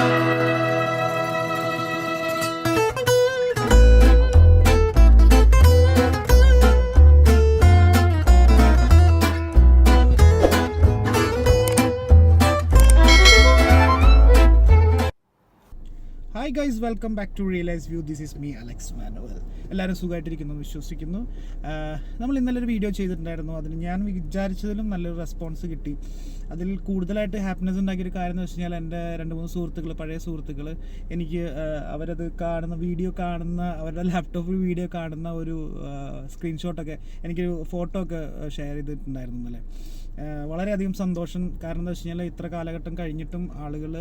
Música hi guys welcome back to realise view this is me Alex Manuel എല്ലാവരും സുഖമായിട്ടിരിക്കുന്നു വിശ്വസിക്കുന്നു. നമ്മൾ ഇന്നലെ ഒരു വീഡിയോ ചെയ്തിട്ടുണ്ടായിരുന്നു. അതിന് ഞാൻ വിചാരിച്ചതിലും നല്ലൊരു റെസ്പോൺസ് കിട്ടി. അതിൽ കൂടുതലായിട്ട് ഹാപ്പിനെസ് ഉണ്ടാക്കിയ ഒരു കാര്യം എന്ന് വെച്ച് കഴിഞ്ഞാൽ എന്റെ രണ്ട് മൂന്ന് സുഹൃത്തുക്കൾ പഴയ സുഹൃത്തുക്കൾ എനിക്ക് അവരത് കാണുന്ന വീഡിയോ കാണുന്ന അവരുടെ ലാപ്ടോപ്പിൽ വീഡിയോ കാണുന്ന ഒരു സ്ക്രീൻഷോട്ടൊക്കെ എനിക്കൊരു ഫോട്ടോ ഒക്കെ ഷെയർ ചെയ്തിട്ടുണ്ടായിരുന്നു ആഹ് വളരെയധികം സന്തോഷം. കാരണം എന്താ വെച്ച് കഴിഞ്ഞാൽ ഇത്ര കാലഘട്ടം കഴിഞ്ഞിട്ടും ആളുകൾ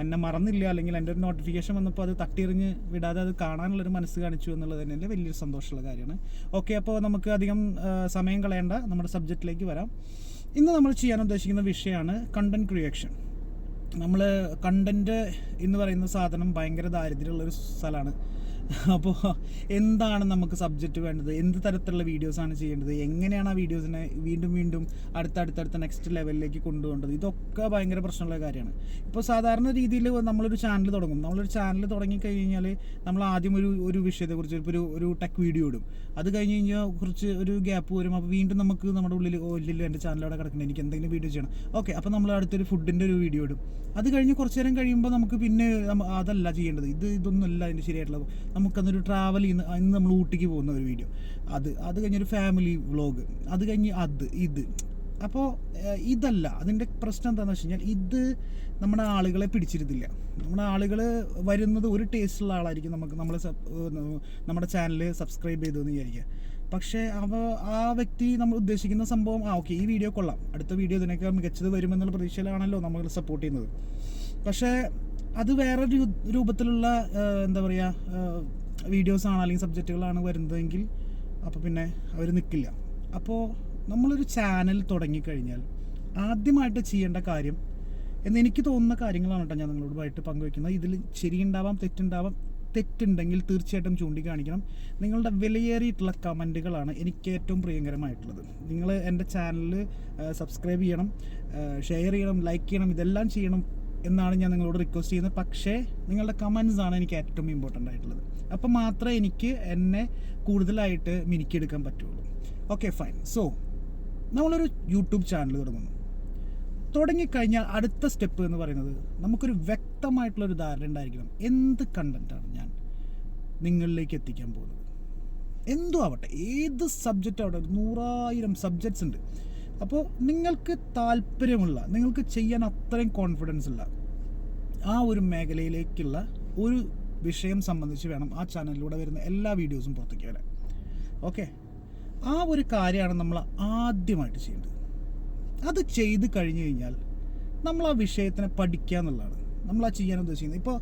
എന്നെ മറന്നില്ല. അല്ലെങ്കിൽ എന്റെ ഒരു നോട്ടിഫിക്കേഷൻ വന്നപ്പോൾ അത് തട്ടിയെറിഞ്ഞ് വിടാതെ അത് കാണാനുള്ളൊരു മനസ്സ് കാണിച്ചു എന്നുള്ളത് തന്നെ വലിയൊരു സന്തോഷമുള്ള കാര്യമാണ്. ഓക്കെ അപ്പോൾ നമുക്ക് അധികം സമയം കളയേണ്ട. നമ്മുടെ സബ്ജക്റ്റിലേക്ക് വരാം. ഇന്ന് നമ്മൾ ചെയ്യാൻ ഉദ്ദേശിക്കുന്ന വിഷയമാണ് കണ്ടന്റ് ക്രിയേഷൻ നമ്മൾ കണ്ടന്റ് എന്ന് പറയുന്ന സാധനം ഭയങ്കര ദാരിദ്ര്യമുള്ളൊരു സ്ഥലമാണ്. അപ്പോൾ എന്താണ് നമുക്ക് സബ്ജക്റ്റ് വേണ്ടത്? എന്ത് തരത്തിലുള്ള വീഡിയോസാണ് ചെയ്യേണ്ടത്? എങ്ങനെയാണ് ആ വീഡിയോസിനെ വീണ്ടും വീണ്ടും അടുത്തടുത്തടുത്ത നെക്സ്റ്റ് ലെവലിലേക്ക് കൊണ്ടുപോകേണ്ടത്? ഇതൊക്കെ ഭയങ്കര പ്രശ്നമുള്ള കാര്യമാണ്. ഇപ്പോൾ സാധാരണ രീതിയിൽ നമ്മളൊരു ചാനൽ തുടങ്ങും. നമ്മളൊരു ചാനൽ തുടങ്ങി കഴിഞ്ഞാൽ നമ്മൾ ആദ്യം ഒരു ഒരു വിഷയത്തെക്കുറിച്ച് ഇപ്പോൾ ഒരു ഒരു ടെക് വീഡിയോ ഇടും. അത് കഴിഞ്ഞ് കഴിഞ്ഞാൽ കുറച്ച് ഒരു ഗ്യാപ്പ് വരും. അപ്പോൾ വീണ്ടും നമുക്ക് നമ്മുടെ ഉള്ളിൽ ഓ ഇല്ലല്ലോ എന്റെ ചാനൽ അവിടെ കിടക്കണം എനിക്ക് എന്തെങ്കിലും വീഡിയോ ചെയ്യണം. ഓക്കെ അപ്പോൾ നമ്മൾ അടുത്തൊരു ഫുഡിന്റെ ഒരു വീഡിയോ ഇടും. അത് കഴിഞ്ഞ് കുറച്ച് നേരം കഴിയുമ്പോൾ നമുക്ക് പിന്നെ അതല്ല ചെയ്യേണ്ടത്. ഇത് ഇതൊന്നുമല്ല അതിന്റെ ശരിയായിട്ടുള്ള നമുക്കന്നൊരു ട്രാവൽ ചെയ്യുന്ന ഇന്ന് നമ്മൾ ഊട്ടിക്ക് പോകുന്ന ഒരു വീഡിയോ അത് അത് കഴിഞ്ഞൊരു ഫാമിലി വ്ളോഗ് അത് കഴിഞ്ഞ് അത് ഇത്. അപ്പോൾ ഇതല്ല. അതിന്റെ പ്രശ്നം എന്താണെന്ന് വെച്ച് കഴിഞ്ഞാൽ ഇത് നമ്മുടെ ആളുകളെ പിടിച്ചിരുന്നില്ല. നമ്മുടെ ആളുകൾ വരുന്നത് ഒരു ടേസ്റ്റുള്ള ആളായിരിക്കും നമുക്ക് നമ്മളെ നമ്മുടെ ചാനൽ സബ്സ്ക്രൈബ് ചെയ്തതെന്ന് വിചാരിക്കുക. പക്ഷേ അവ ആ വ്യക്തി നമ്മൾ ഉദ്ദേശിക്കുന്ന സംഭവം ആ ഓക്കെ ഈ വീഡിയോ കൊള്ളാം. അടുത്ത വീഡിയോ ഇതിനേക്കാൾ മികച്ചത് വരുമെന്നുള്ള പ്രതീക്ഷയിലാണല്ലോ നമ്മൾ സപ്പോർട്ട് ചെയ്യുന്നത്. പക്ഷേ അത് വേറെ രൂപത്തിലുള്ള എന്താ പറയുക ആണ് അല്ലെങ്കിൽ സബ്ജക്റ്റുകളാണ് വരുന്നതെങ്കിൽ അപ്പോൾ പിന്നെ അവർ നിൽക്കില്ല അപ്പോൾ നമ്മളൊരു ചാനൽ തുടങ്ങിക്കഴിഞ്ഞാൽ ആദ്യമായിട്ട് ചെയ്യേണ്ട കാര്യം എന്ന് എനിക്ക് തോന്നുന്ന കാര്യങ്ങളാണ് കേട്ടോ ഞാൻ നിങ്ങളോടുമായിട്ട് പങ്കുവയ്ക്കുന്നത്. ഇതിൽ ശരിയുണ്ടാവാം തെറ്റുണ്ടാവാം തെറ്റുണ്ടെങ്കിൽ തീർച്ചയായിട്ടും ചൂണ്ടിക്കാണിക്കണം. നിങ്ങളുടെ വിലയേറിയിട്ടുള്ള കമന്റുകളാണ് എനിക്ക് ഏറ്റവും പ്രിയങ്കരമായിട്ടുള്ളത്. നിങ്ങൾ എന്റെ ചാനൽ സബ്സ്ക്രൈബ് ചെയ്യണം ഷെയർ ചെയ്യണം ലൈക്ക് ചെയ്യണം ഇതെല്ലാം ചെയ്യണം എന്നാണ് ഞാൻ നിങ്ങളോട് റിക്വസ്റ്റ് ചെയ്യുന്നത്. പക്ഷേ നിങ്ങളുടെ കമൻസ് ആണ് എനിക്ക് ഏറ്റവും ഇമ്പോർട്ടന്റ് ആയിട്ടുള്ളത്. അപ്പം മാത്രമേ എനിക്ക് എന്നെ കൂടുതലായിട്ട് മിനുക്കിയെടുക്കാൻ പറ്റുള്ളൂ. ഓക്കെ ഫൈൻ സോ നമ്മളൊരു യൂട്യൂബ് ചാനൽ തുടങ്ങുന്നു. തുടങ്ങിക്കഴിഞ്ഞാൽ അടുത്ത സ്റ്റെപ്പ് എന്ന് പറയുന്നത് നമുക്കൊരു വ്യക്തമായിട്ടുള്ളൊരു ധാരണ ഉണ്ടായിരിക്കണം. എന്ത് കണ്ടന്റാണ് ഞാൻ നിങ്ങളിലേക്ക് എത്തിക്കാൻ പോകുന്നത്? എന്തോ ആവട്ടെ. ഏത് സബ്ജക്റ്റ് ആവട്ടെ നൂറായിരം സബ്ജക്ട്സ് ഉണ്ട്. അപ്പോൾ നിങ്ങൾക്ക് താല്പര്യമുള്ള നിങ്ങൾക്ക് ചെയ്യാൻ അത്രയും കോൺഫിഡൻസ് ഉള്ള ആ ഒരു മേഖലയിലേക്കുള്ള ഒരു വിഷയം സംബന്ധിച്ച് വേണം ആ ചാനലിലൂടെ വരുന്ന എല്ലാ വീഡിയോസും പുറത്തേക്ക് വരാൻ. ഓക്കെ ആ ഒരു കാര്യമാണ് നമ്മൾ ആദ്യമായിട്ട് ചെയ്യേണ്ടത്. അത് ചെയ്ത് കഴിഞ്ഞു കഴിഞ്ഞാൽ നമ്മൾ ആ വിഷയത്തിനെ പഠിക്കുക എന്നുള്ളതാണ്. നമ്മൾ ആ ചെയ്യാൻ ഉദ്ദേശിക്കുന്നത്. ഇപ്പോൾ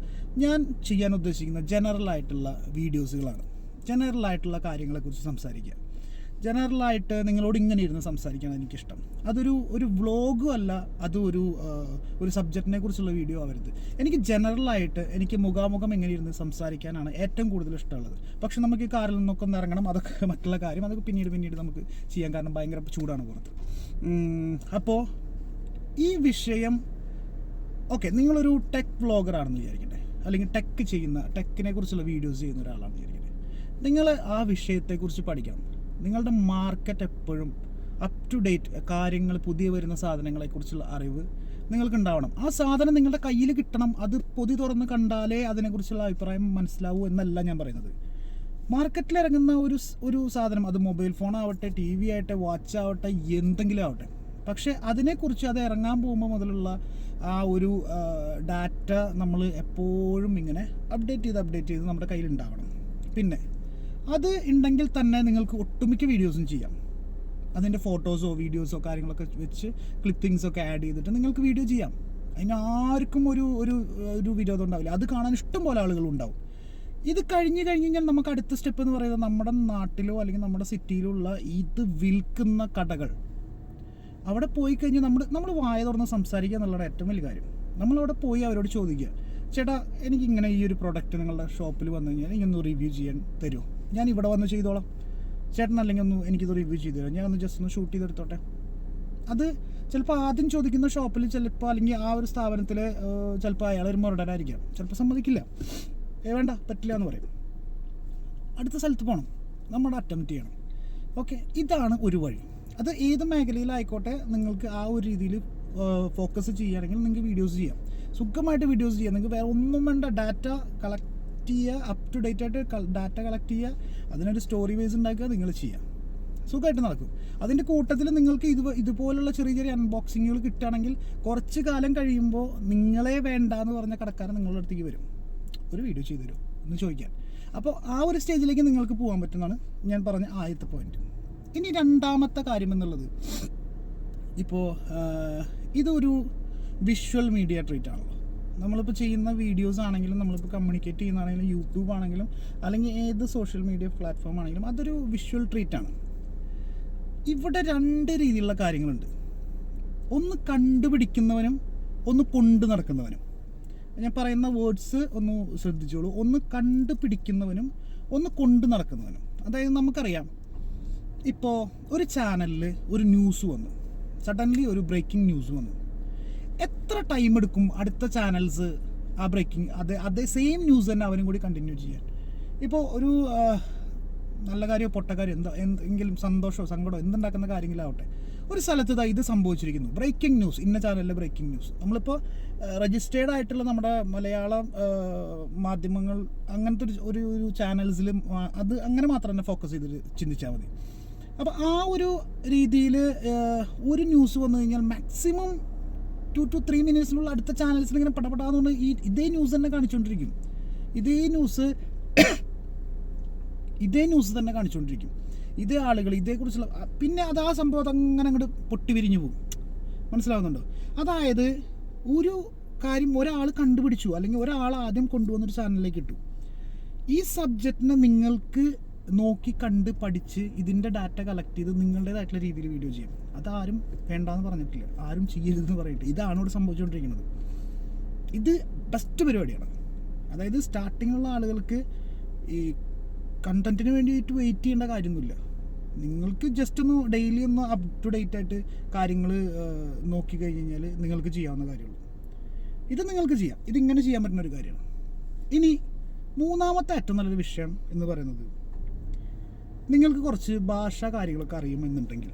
ഞാൻ ചെയ്യാൻ ഉദ്ദേശിക്കുന്ന ജനറൽ ആയിട്ടുള്ള വീഡിയോസുകളാണ് ജനറൽ ആയിട്ടുള്ള കാര്യങ്ങളെക്കുറിച്ച് സംസാരിക്കുക. ജനറൽ ആയിട്ട് നിങ്ങളോട് ഇങ്ങനെ ഇരുന്ന് സംസാരിക്കാൻ എനിക്കിഷ്ടം. അതൊരു ഒരു വ്ളോഗും അല്ല അത് ഒരു ഒരു സബ്ജക്റ്റിനെ കുറിച്ചുള്ള വീഡിയോ ആവരുത്. എനിക്ക് ജനറലായിട്ട് എനിക്ക് മുഖാമുഖം എങ്ങനെ ഇരുന്ന് സംസാരിക്കാനാണ് ഏറ്റവും കൂടുതൽ ഇഷ്ടമുള്ളത്. പക്ഷെ നമുക്ക് ഈ കാറിൽ നിന്നൊക്കെ ഒന്ന് ഇറങ്ങണം അതൊക്കെ മറ്റുള്ള കാര്യം അതൊക്കെ പിന്നീട് പിന്നീട് നമുക്ക് ചെയ്യാൻ കാരണം ഭയങ്കര ചൂടാണ് പുറത്ത്. അപ്പോൾ ഈ വിഷയം ഓക്കെ നിങ്ങളൊരു ടെക് വ്ളോഗറാണെന്ന് വിചാരിക്കട്ടെ. അല്ലെങ്കിൽ ടെക് ചെയ്യുന്ന ടെക്കിനെ കുറിച്ചുള്ള വീഡിയോസ് ചെയ്യുന്ന ഒരാളാണെന്ന് വിചാരിക്കട്ടെ. നിങ്ങൾ ആ വിഷയത്തെക്കുറിച്ച് പഠിക്കണം. നിങ്ങളുടെ മാർക്കറ്റ് എപ്പോഴും അപ് ടു ഡേറ്റ് കാര്യങ്ങൾ പുതിയ വരുന്ന സാധനങ്ങളെക്കുറിച്ചുള്ള അറിവ് നിങ്ങൾക്ക് ഉണ്ടാവണം ആ സാധനം നിങ്ങളുടെ കയ്യിൽ കിട്ടണം. അത് പൊതി തുറന്ന് കണ്ടാലേ അതിനെക്കുറിച്ചുള്ള അഭിപ്രായം മനസ്സിലാവൂ എന്നല്ല ഞാൻ പറയുന്നത്. മാർക്കറ്റിൽ ഇറങ്ങുന്ന ഒരു ഒരു സാധനം അത് മൊബൈൽ ഫോൺ ആവട്ടെ ടി വി ആവട്ടെ വാച്ച് ആവട്ടെ എന്തെങ്കിലും ആവട്ടെ. പക്ഷേ അതിനെക്കുറിച്ച് അത് ഇറങ്ങാൻ പോകുമ്പോൾ മുതലുള്ള ആ ഒരു ഡാറ്റ നമ്മൾ എപ്പോഴും ഇങ്ങനെ അപ്ഡേറ്റ് ചെയ്ത് അപ്ഡേറ്റ് ചെയ്ത് നമ്മുടെ കയ്യിൽ ഉണ്ടാവണം. പിന്നെ അത് ഉണ്ടെങ്കിൽ തന്നെ നിങ്ങൾക്ക് ഒട്ടുമിക്ക വീഡിയോസും ചെയ്യാം. അതിന്റെ ഫോട്ടോസോ വീഡിയോസോ കാര്യങ്ങളൊക്കെ വെച്ച് ക്ലിപ്പിങ്സ് ഒക്കെ ആഡ് ചെയ്തിട്ട് നിങ്ങൾക്ക് വീഡിയോ ചെയ്യാം. അതിന് ആർക്കും ഒരു ഒരു ഒരു വിരോധം ഉണ്ടാവില്ല. അത് കാണാൻ ഇഷ്ടം പോലെ ആളുകളുണ്ടാവും ഇത് കഴിഞ്ഞ് കഴിഞ്ഞ് കഴിഞ്ഞാൽ നമുക്ക് അടുത്ത സ്റ്റെപ്പ് എന്ന് പറയുന്നത് നമ്മുടെ നാട്ടിലോ അല്ലെങ്കിൽ നമ്മുടെ സിറ്റിയിലോ ഉള്ള ഇത് വിൽക്കുന്ന കടകൾ. അവിടെ പോയി കഴിഞ്ഞ് നമ്മൾ നമ്മൾ വായ തുറന്ന് സംസാരിക്കുക എന്നുള്ളതാണ് ഏറ്റവും വലിയ കാര്യം. നമ്മളവിടെ പോയി അവരോട് ചോദിക്കുക ചേട്ടാ എനിക്കിങ്ങനെ ഈ ഒരു പ്രൊഡക്റ്റ് നിങ്ങളുടെ ഷോപ്പിൽ വന്നു കഴിഞ്ഞാൽ ഇങ്ങനെ റിവ്യൂ ചെയ്യാൻ തരുമോ? ഞാൻ ഇവിടെ വന്ന് ചെയ്തോളാം. ചേട്ടൻ അല്ലെങ്കിൽ ഒന്ന് എനിക്കിത് റിവ്യൂ ചെയ്തു തരാം. ഞാൻ ഒന്ന് ജസ്റ്റ് ഒന്ന് ഷൂട്ട് ചെയ്തെടുത്തോട്ടെ. അത് ചിലപ്പോൾ ആദ്യം ചോദിക്കുന്ന ഷോപ്പിൽ ചിലപ്പോൾ അല്ലെങ്കിൽ ആ ഒരു സ്ഥാപനത്തിൽ ചിലപ്പോൾ അയാൾ ഒരു മുരടനായിരിക്കാം. ചിലപ്പോൾ സമ്മതിക്കില്ല. ഏ വേണ്ട പറ്റില്ല എന്ന് പറയും. അടുത്ത സ്ഥലത്ത് പോകണം നമ്മുടെ അറ്റംപ്റ്റ് ചെയ്യണം. ഓക്കെ ഇതാണ് ഒരു വഴി. അത് ഏത് മേഖലയിലായിക്കോട്ടെ നിങ്ങൾക്ക് ആ ഒരു രീതിയിൽ ഫോക്കസ് ചെയ്യുകയാണെങ്കിൽ നിങ്ങൾക്ക് വീഡിയോസ് ചെയ്യാം. സുഖമായിട്ട് വീഡിയോസ് ചെയ്യാം. നിങ്ങൾക്ക് വേറെ ഒന്നും വേണ്ട ഡാറ്റ കളക്ട് ചെയ്യുക അപ് ടു ഡേറ്റ് ആയിട്ട് ഡാറ്റ കളക്ട് ചെയ്യുക അതിനൊരു സ്റ്റോറി വേസ് ഉണ്ടാക്കുക നിങ്ങൾ ചെയ്യുക സുഖമായിട്ട് നടക്കും. അതിന്റെ കൂട്ടത്തിൽ നിങ്ങൾക്ക് ഇത് ഇതുപോലുള്ള ചെറിയ ചെറിയ അൺബോക്സിങ്ങുകൾ കിട്ടുകയാണെങ്കിൽ കുറച്ച് കാലം കഴിയുമ്പോൾ നിങ്ങളെ വേണ്ട എന്ന് പറഞ്ഞ കടക്കാരൻ നിങ്ങളുടെ അടുത്തേക്ക് വരും. ഒരു വീഡിയോ ചെയ്തു തരും എന്ന് ചോദിക്കാൻ. അപ്പോൾ ആ ഒരു സ്റ്റേജിലേക്ക് നിങ്ങൾക്ക് പോകാൻ പറ്റുന്നതാണ് ഞാൻ പറഞ്ഞ ആദ്യത്തെ പോയിന്റ് ഇനി രണ്ടാമത്തെ കാര്യം എന്നുള്ളത് ഇപ്പോൾ ഇതൊരു വിഷ്വൽ മീഡിയ ട്രീറ്റ് ആണല്ലോ. നമ്മളിപ്പോൾ ചെയ്യുന്ന വീഡിയോസ് ആണെങ്കിലും നമ്മളിപ്പോൾ കമ്മ്യൂണിക്കേറ്റ് ചെയ്യുന്നതാണെങ്കിലും യൂട്യൂബ് ആണെങ്കിലും അല്ലെങ്കിൽ ഏത് സോഷ്യൽ മീഡിയ പ്ലാറ്റ്ഫോം ആണെങ്കിലും അതൊരു വിഷ്വൽ ട്രീറ്റ് ആണ്. ഇവിടെ രണ്ട് രീതിയിലുള്ള കാര്യങ്ങളുണ്ട്. ഒന്ന് കണ്ടുപിടിക്കുന്നവനും ഒന്ന് കൊണ്ടു നടക്കുന്നവനും. ഞാൻ പറയുന്ന വേർഡ്സ് ഒന്ന് ശ്രദ്ധിച്ചോളൂ. ഒന്ന് കണ്ടുപിടിക്കുന്നവനും ഒന്ന് കൊണ്ടു നടക്കുന്നവനും. അതായത് നമുക്കറിയാം ഇപ്പോൾ ഒരു ചാനലിൽ ഒരു ന്യൂസ് വന്നു. സഡൻലി ഒരു ബ്രേക്കിംഗ് ന്യൂസ് വന്നു. എത്ര ടൈം എടുക്കും അടുത്ത ചാനൽസ് ആ ബ്രേക്കിംഗ് അതേ അതേ സെയിം ന്യൂസ് തന്നെ അവരും കൂടി കണ്ടിന്യൂ ചെയ്യാൻ. ഇപ്പോൾ ഒരു നല്ല കാര്യമോ പൊട്ട കാര്യം എന്താ എന്തെങ്കിലും സന്തോഷമോ സങ്കടമോ എന്തുണ്ടാക്കുന്ന കാര്യങ്ങളാവട്ടെ. ഒരു സ്ഥലത്ത് ഇതാ സംഭവിച്ചിരിക്കുന്നു. ബ്രേക്കിംഗ് ന്യൂസ് ഇന്ന ചാനലിലെ ബ്രേക്കിംഗ് ന്യൂസ് നമ്മളിപ്പോൾ രജിസ്റ്റേർഡ് ആയിട്ടുള്ള നമ്മുടെ മലയാളം മാധ്യമങ്ങൾ അങ്ങനത്തെ ഒരു ഒരു ചാനൽസിലും അത് അങ്ങനെ മാത്രം തന്നെ ഫോക്കസ് ചെയ്തിട്ട് ചിന്തിച്ചാൽ മതി. അപ്പോൾ ആ ഒരു രീതിയിൽ ഒരു ന്യൂസ് വന്നു കഴിഞ്ഞാൽ മാക്സിമം ടു ടു ത്രീ മിനിറ്റ്സിനുള്ള അടുത്ത ചാനൽസിൽ ഇങ്ങനെ പടപെടാന്നുകൊണ്ട് ഈ ഇതേ ന്യൂസ് തന്നെ കാണിച്ചുകൊണ്ടിരിക്കും ഇതേ ന്യൂസ് ഇതേ ന്യൂസ് തന്നെ കാണിച്ചുകൊണ്ടിരിക്കും ഇതേ ആളുകൾ ഇതേക്കുറിച്ചുള്ള പിന്നെ അത് ആ സംഭവം അതങ്ങനെ അങ്ങോട്ട് പൊട്ടി വിരിഞ്ഞു പോകും. മനസ്സിലാവുന്നുണ്ടോ? അതായത് ഒരു കാര്യം ഒരാൾ കണ്ടുപിടിച്ചു അല്ലെങ്കിൽ ഒരാൾ ആദ്യം കൊണ്ടുവന്നൊരു ചാനലിലേക്ക് ഇട്ടു. ഈ സബ്ജക്റ്റിനെ നിങ്ങൾക്ക് നോക്കി കണ്ട് പഠിച്ച് ഇതിന്റെ ഡാറ്റ കളക്ട് ചെയ്ത് നിങ്ങളുടേതായിട്ടുള്ള രീതിയിൽ വീഡിയോ ചെയ്യും. അതാരും വേണ്ടാന്ന് പറഞ്ഞിട്ടില്ല. ആരും ചെയ്യരുതെന്ന് പറയട്ടെ. ഇതാണ് ഇവിടെ സംഭവിച്ചുകൊണ്ടിരിക്കുന്നത്. ഇത് ബെസ്റ്റ് പരിപാടിയാണ്. അതായത് സ്റ്റാർട്ടിങ്ങുള്ള ആളുകൾക്ക് ഈ കണ്ടന്റിന് വേണ്ടിയിട്ട് വെയിറ്റ് ചെയ്യേണ്ട കാര്യമൊന്നുമില്ല. നിങ്ങൾക്ക് ജസ്റ്റ് ഒന്ന് ഡെയിലി ഒന്ന് അപ് ടു ഡേറ്റ് ആയിട്ട് കാര്യങ്ങൾ നോക്കി കഴിഞ്ഞ് കഴിഞ്ഞാൽ നിങ്ങൾക്ക് ചെയ്യാവുന്ന കാര്യമുള്ളൂ. ഇത് നിങ്ങൾക്ക് ചെയ്യാം. ഇതിങ്ങനെ ചെയ്യാൻ പറ്റുന്ന ഒരു കാര്യമാണ്. ഇനി മൂന്നാമത്തെ ഏറ്റവും നല്ലൊരു വിഷയം എന്ന് പറയുന്നത് നിങ്ങൾക്ക് കുറച്ച് ഭാഷാ കാര്യങ്ങളൊക്കെ അറിയുമെന്നുണ്ടെങ്കിൽ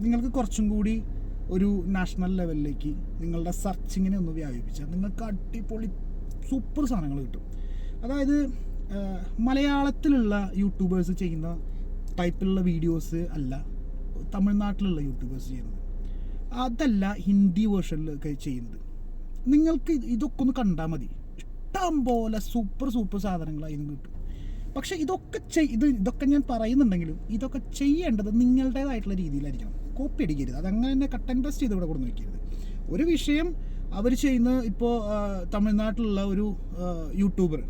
നിങ്ങൾക്ക് കുറച്ചും കൂടി ഒരു നാഷണൽ ലെവലിലേക്ക് നിങ്ങളുടെ സെർച്ചിങ്ങിനെ ഒന്ന് വ്യാപിപ്പിച്ചാൽ നിങ്ങൾക്ക് അടിപൊളി സൂപ്പർ സാധനങ്ങൾ കിട്ടും. അതായത് മലയാളത്തിലുള്ള യൂട്യൂബേഴ്സ് ചെയ്യുന്ന ടൈപ്പിലുള്ള വീഡിയോസ് അല്ല തമിഴ്നാട്ടിലുള്ള യൂട്യൂബേഴ്സ് ചെയ്യുന്നത്. അതല്ല ഹിന്ദി വേർഷനിലൊക്കെ ചെയ്യുന്നത്. നിങ്ങൾക്ക് ഇതൊക്കെ ഒന്ന് കണ്ടാൽ മതി. ഇഷ്ടം പോലെ സൂപ്പർ സൂപ്പർ സാധനങ്ങൾ അതിന് കിട്ടും. പക്ഷേ ഇതൊക്കെ ചെയ് ഇത് ഇതൊക്കെ ഞാൻ പറയുന്നുണ്ടെങ്കിലും ഇതൊക്കെ ചെയ്യേണ്ടത് നിങ്ങളുടേതായിട്ടുള്ള രീതിയിലായിരിക്കണം. കോപ്പി അടിക്കരുത്. അതങ്ങനെ തന്നെ കട്ട് ആൻഡ് പേസ്റ്റ് ചെയ്ത് ഇവിടെ കൊടുന്ന് വയ്ക്കരുത് ഒരു വിഷയം അവർ ചെയ്യുന്ന ഇപ്പോൾ തമിഴ്നാട്ടിലുള്ള ഒരു യൂട്യൂബർ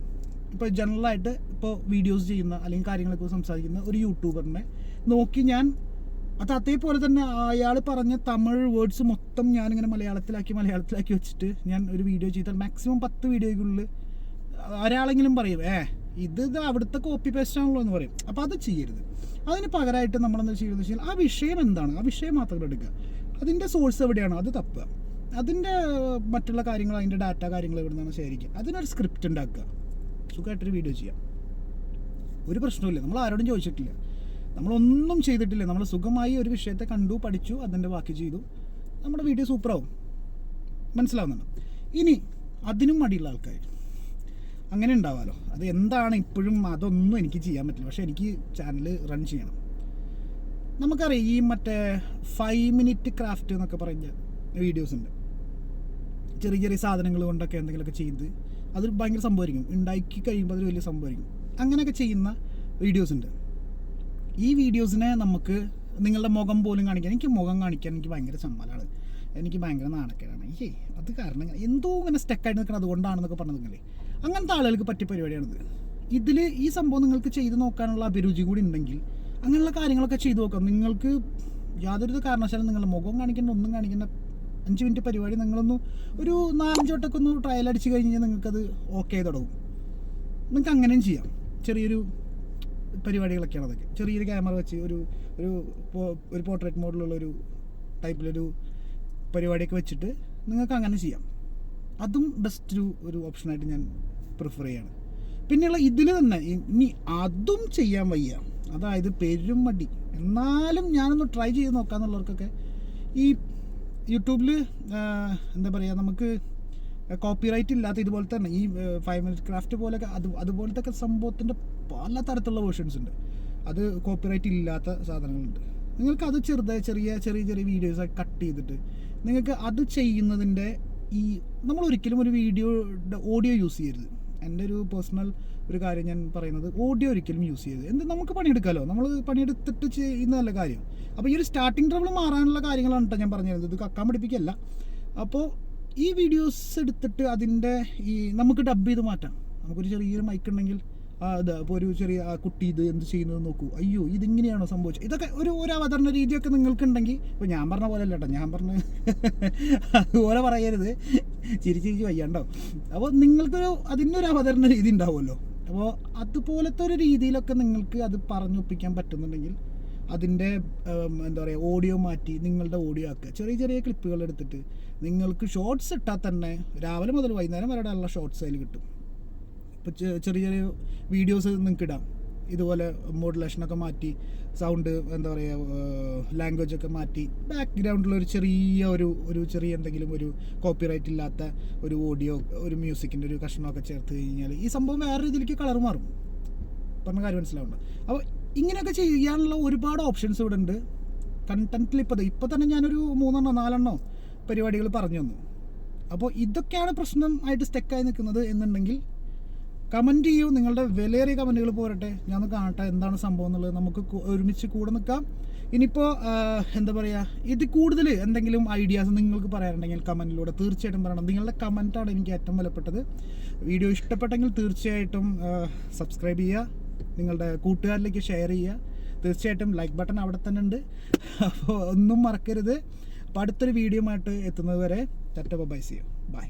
ഇപ്പോൾ ജനറലായിട്ട് ഇപ്പോൾ വീഡിയോസ് ചെയ്യുന്ന അല്ലെങ്കിൽ കാര്യങ്ങളൊക്കെ സംസാരിക്കുന്ന ഒരു യൂട്യൂബറിനെ നോക്കി ഞാൻ അത് അതേപോലെ തന്നെ അയാൾ പറഞ്ഞ തമിഴ് വേർഡ്സ് മൊത്തം ഞാനിങ്ങനെ മലയാളത്തിലാക്കി മലയാളത്തിലാക്കി വെച്ചിട്ട് ഞാൻ ഒരു വീഡിയോ ചെയ്താൽ മാക്സിമം പത്ത് വീഡിയോയ്ക്കുള്ളിൽ ഒരാളെങ്കിലും പറയും ഏ ഇത് ഇത് അവിടുത്തെ കോപ്പി പേസ്റ്റ് ആണല്ലോ എന്ന് പറയും. അപ്പോൾ അത് ചെയ്യരുത്. അതിന് പകരമായിട്ട് നമ്മളെന്താ ചെയ്യുന്നത് വെച്ചാൽ ആ വിഷയം എന്താണ്? ആ വിഷയം മാത്രം എടുക്കുക. അതിന്റെ സോഴ്സ് എവിടെയാണോ അത് തപ്പുക. അതിന്റെ മറ്റുള്ള കാര്യങ്ങൾ അതിന്റെ ഡാറ്റ കാര്യങ്ങൾ എവിടെ നിന്നാണ് ശേഖരിക്കുക. അതിനൊരു സ്ക്രിപ്റ്റ് ഉണ്ടാക്കുക. സുഖമായിട്ടൊരു വീഡിയോ ചെയ്യാം. ഒരു പ്രശ്നവുമില്ല. നമ്മൾ ആരോടും ചോദിച്ചിട്ടില്ല. നമ്മളൊന്നും ചെയ്തിട്ടില്ല. നമ്മൾ സുഖമായി ഒരു വിഷയത്തെ കണ്ടു പഠിച്ചു അതിന്റെ ബാക്കി ചെയ്തു. നമ്മുടെ വീഡിയോ സൂപ്പറാവും മനസ്സിലാവുന്നുണ്ട്? ഇനി അതിനും മടിയുള്ള ആൾക്കാർ അങ്ങനെ ഉണ്ടാവാലോ. അത് എന്താണ് ഇപ്പോഴും അതൊന്നും എനിക്ക് ചെയ്യാൻ പറ്റില്ല. പക്ഷേ എനിക്ക് ചാനൽ റൺ ചെയ്യണം. നമുക്കറിയാം ഈ മറ്റേ ഫൈവ് മിനിറ്റ് ക്രാഫ്റ്റ് എന്നൊക്കെ പറഞ്ഞ വീഡിയോസ് ഉണ്ട്. ചെറിയ ചെറിയ സാധനങ്ങൾ കൊണ്ടൊക്കെ എന്തെങ്കിലുമൊക്കെ ചെയ്ത് അത് ഭയങ്കര സംഭവമായിരിക്കും. ഉണ്ടാക്കി കഴിയുമ്പോൾ അതൊരു വലിയ സംഭവമായിരിക്കും. അങ്ങനെയൊക്കെ ചെയ്യുന്ന വീഡിയോസ് ഉണ്ട്. ഈ വീഡിയോസിനെ നമുക്ക് നിങ്ങളുടെ മുഖം പോലും കാണിക്കാൻ എനിക്ക് മുഖം കാണിക്കാൻ എനിക്ക് ഭയങ്കര ചമ്മലാണ്. എനിക്ക് ഭയങ്കര നാണക്കേടാണ്. ഏയ് അത് കാരണം എന്തോ ഇങ്ങനെ സ്റ്റക്കായിട്ട് നിൽക്കണം അതുകൊണ്ടാണെന്നൊക്കെ പറഞ്ഞു നിങ്ങളെ അങ്ങനത്തെ ആളുകൾക്ക് പറ്റിയ പരിപാടിയാണിത്. ഇതിൽ ഈ സംഭവം നിങ്ങൾക്ക് ചെയ്ത് നോക്കാനുള്ള അഭിരുചി കൂടി ഉണ്ടെങ്കിൽ അങ്ങനെയുള്ള കാര്യങ്ങളൊക്കെ ചെയ്തു നോക്കാം. നിങ്ങൾക്ക് യാതൊരു കാരണവശാലും നിങ്ങളുടെ മുഖം കാണിക്കേണ്ട ഒന്നും കാണിക്കേണ്ട അഞ്ച് മിനിറ്റ് പരിപാടി നിങ്ങളൊന്ന് ഒരു നാലഞ്ച് വട്ടമൊക്കെ ഒന്ന് ട്രയൽ അടിച്ച് കഴിഞ്ഞ് കഴിഞ്ഞാൽ നിങ്ങൾക്കത് ഓക്കെ തുടങ്ങും. നിങ്ങൾക്ക് അങ്ങനെയും ചെയ്യാം. ചെറിയൊരു പരിപാടികളൊക്കെയാണ് അതൊക്കെ. ചെറിയൊരു ക്യാമറ വെച്ച് ഒരു ഒരു ഒരു പോർട്രേറ്റ് മോഡലുള്ള ഒരു ടൈപ്പിലൊരു പരിപാടിയൊക്കെ വെച്ചിട്ട് നിങ്ങൾക്ക് അങ്ങനെ ചെയ്യാം. അതും ബെസ്റ്റ് ഒരു ഓപ്ഷനായിട്ട് ഞാൻ പ്രിഫർ ചെയ്യാണ്. പിന്നെയുള്ള ഇതിൽ തന്നെ ഇനി അതും ചെയ്യാൻ വയ്യ. അതായത് പെരും മടി. എന്നാലും ഞാനൊന്ന് ട്രൈ ചെയ്ത് നോക്കാന്നുള്ളവർക്കൊക്കെ ഈ യൂട്യൂബിൽ എന്താ പറയുക നമുക്ക് കോപ്പിറൈറ്റ് ഇല്ലാത്ത ഇതുപോലെ തന്നെ ഈ ഫൈവ് മിനിറ്റ് ക്രാഫ്റ്റ് പോലെയൊക്കെ അത് അതുപോലത്തെ സംഭവത്തിന്റെ പല തരത്തിലുള്ള വേർഷൻസ് ഉണ്ട്. അത് കോപ്പിറൈറ്റ് ഇല്ലാത്ത സാധനങ്ങളുണ്ട്. നിങ്ങൾക്ക് അത് ചെറുതായി ചെറിയ ചെറിയ ചെറിയ വീഡിയോസ് കട്ട് ചെയ്തിട്ട് നിങ്ങൾക്ക് അത് ചെയ്യുന്നതിന്റെ ഈ നമ്മൾ ഒരിക്കലും ഒരു വീഡിയോ ഓഡിയോ യൂസ് ചെയ്യരുത്. എന്റെ ഒരു പേഴ്സണൽ ഒരു കാര്യം ഞാൻ പറയുന്നത് ഓഡിയോ ഒരിക്കലും യൂസ് ചെയ്യരുത്. എന്ത് നമുക്ക് പണിയെടുക്കാമല്ലോ നമ്മൾ പണിയെടുത്തിട്ട് ചെയ്യുന്നതല്ല കാര്യം. അപ്പോൾ ഈ ഒരു സ്റ്റാർട്ടിങ് ട്രബിൾ മാറാനുള്ള കാര്യങ്ങളാണ് കേട്ടോ ഞാൻ പറഞ്ഞു തരുന്നത് ഇത് കക്കാൻ പഠിപ്പിക്കല്ല. അപ്പോൾ ഈ വീഡിയോസ് എടുത്തിട്ട് അതിന്റെ ഈ നമുക്ക് ഡബ് ചെയ്ത് മാറ്റാം. നമുക്കൊരു ചെറിയൊരു മൈക്ക് ഉണ്ടെങ്കിൽ ആ ഇപ്പോൾ ഒരു ചെറിയ ആ കുട്ടി ഇത് എന്ത് ചെയ്യുന്നത് നോക്കൂ. അയ്യോ ഇതിങ്ങനെയാണോ സംഭവിച്ചത്? ഇതൊക്കെ ഒരു ഒരു അവതരണ രീതിയൊക്കെ നിങ്ങൾക്കുണ്ടെങ്കിൽ ഇപ്പോൾ ഞാൻ പറഞ്ഞ പോലെ അല്ല കേട്ടോ ഞാൻ പറഞ്ഞ അതുപോലെ പറയരുത്. ചിരി ചിരിച്ച് വയ്യണ്ടോ? അപ്പോൾ നിങ്ങൾക്കൊരു അതിനൊരു അവതരണ രീതി ഉണ്ടാവുമല്ലോ. അപ്പോൾ അതുപോലത്തെ ഒരു രീതിയിലൊക്കെ നിങ്ങൾക്ക് അത് പറഞ്ഞൊപ്പിക്കാൻ പറ്റുന്നുണ്ടെങ്കിൽ അതിന്റെ എന്താ പറയുക ഓഡിയോ മാറ്റി നിങ്ങളുടെ ഓഡിയോ ആക്കുക. ചെറിയ ചെറിയ ക്ലിപ്പുകൾ എടുത്തിട്ട് നിങ്ങൾക്ക് ഷോർട്സ് ഇട്ടാൽ തന്നെ രാവിലെ മുതൽ വൈകുന്നേരം വരെ ഉള്ള ഷോർട്സ് അതിൽ കിട്ടും. ഇപ്പോൾ ചെറിയ ചെറിയ വീഡിയോസ് നിങ്ങൾക്ക് ഇടാം ഇതുപോലെ മോഡുലേഷനൊക്കെ മാറ്റി സൗണ്ട് എന്താ പറയുക ലാംഗ്വേജ് ഒക്കെ മാറ്റി ബാക്ക്ഗ്രൗണ്ടിൽ ഒരു ചെറിയ ഒരു ഒരു ചെറിയ എന്തെങ്കിലും ഒരു കോപ്പിറൈറ്റ് ഇല്ലാത്ത ഒരു ഓഡിയോ ഒരു മ്യൂസിക്കിന്റെ ഒരു കഷ്ണമൊക്കെ ചേർത്ത് കഴിഞ്ഞാൽ ഈ സംഭവം വേറെ രീതിയിലേക്ക് കളർ മാറും. പറഞ്ഞ കാര്യം മനസ്സിലാവുന്നുണ്ട് അപ്പോൾ ഇങ്ങനെയൊക്കെ ചെയ്യാനുള്ള ഒരുപാട് ഓപ്ഷൻസ് ഇവിടെ ഉണ്ട്. കണ്ടന്റിൽ ഇപ്പോൾ ഇപ്പോൾ തന്നെ ഞാനൊരു മൂന്നെണ്ണോ നാലെണ്ണോ പരിപാടികൾ പറഞ്ഞു തന്നു. അപ്പോൾ ഇതൊക്കെയാണ് പ്രശ്നം ആയിട്ട് സ്റ്റെക്കായി നിൽക്കുന്നത് എന്നുണ്ടെങ്കിൽ കമന്റ് ചെയ്യൂ. നിങ്ങളുടെ വിലയേറിയ കമന്റുകൾ പോരട്ടെ. ഞാൻ കാണട്ടെ എന്താണ് സംഭവം എന്നുള്ളത്. നമുക്ക് ഒരുമിച്ച് കൂടെ നിൽക്കാം. ഇനിയിപ്പോൾ എന്താ പറയുക ഇത് കൂടുതൽ എന്തെങ്കിലും ഐഡിയാസ് നിങ്ങൾക്ക് പറയാനുണ്ടെങ്കിൽ കമന്റിലൂടെ തീർച്ചയായിട്ടും പറയണം. നിങ്ങളുടെ കമന്റാണ് എനിക്ക് ഏറ്റവും വിലപ്പെട്ടത്. വീഡിയോ ഇഷ്ടപ്പെട്ടെങ്കിൽ തീർച്ചയായിട്ടും സബ്സ്ക്രൈബ് ചെയ്യുക. നിങ്ങളുടെ കൂട്ടുകാരിലേക്ക് ഷെയർ ചെയ്യുക. തീർച്ചയായിട്ടും ലൈക്ക് ബട്ടൺ അവിടെ തന്നെ ഉണ്ട്. അപ്പോൾ ഒന്നും മറക്കരുത്. അപ്പോൾ അടുത്തൊരു വീഡിയോ ആയിട്ട് എത്തുന്നത് വരെ തട്ട ബൈ സി ബൈ